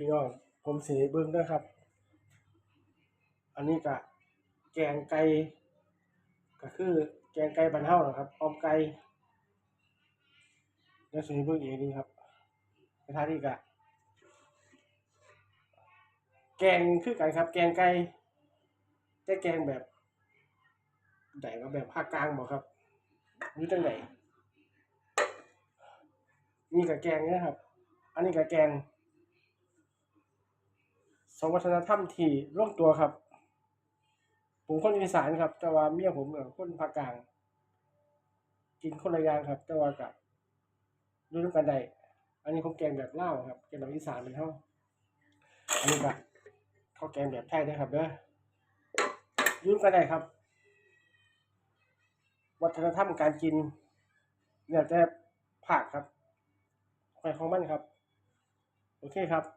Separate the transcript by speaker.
Speaker 1: พี่น้องผมสีเบิ้งด้วยครับ อันนี้กะแกงไก่ก็คือแกงไก่บันเฮานะครับออมไก่แล้วสีเบิ้งอีกนี่ครับกระทะนี่กะแกงคือกันครับ แกงไก่แต่แกงแบบไหนก็แบบภาคกลางบอกครับนี่จังไหนนี่กับแกงเนะครับ อันนี้กับแกง สองวัฒนธรรมที่ร่วมตัวครับ ผมคนอีสานครับ แต่ว่าเมียผมกับคนภาคกลาง กินคนละอย่างครับ แต่ว่ากับรู้ด้วยกันได้อันนี้ผมแกงแบบเล่าครับแกงแบบอีสานเป็นเท่าอันนี้กับข้าวแกงแบบไทยนะครับเด้อยุ่งกันได้ครับ วัฒนธรรมการกินเนี่ยแต่ผักครับไปของมันครับ โอเคครับ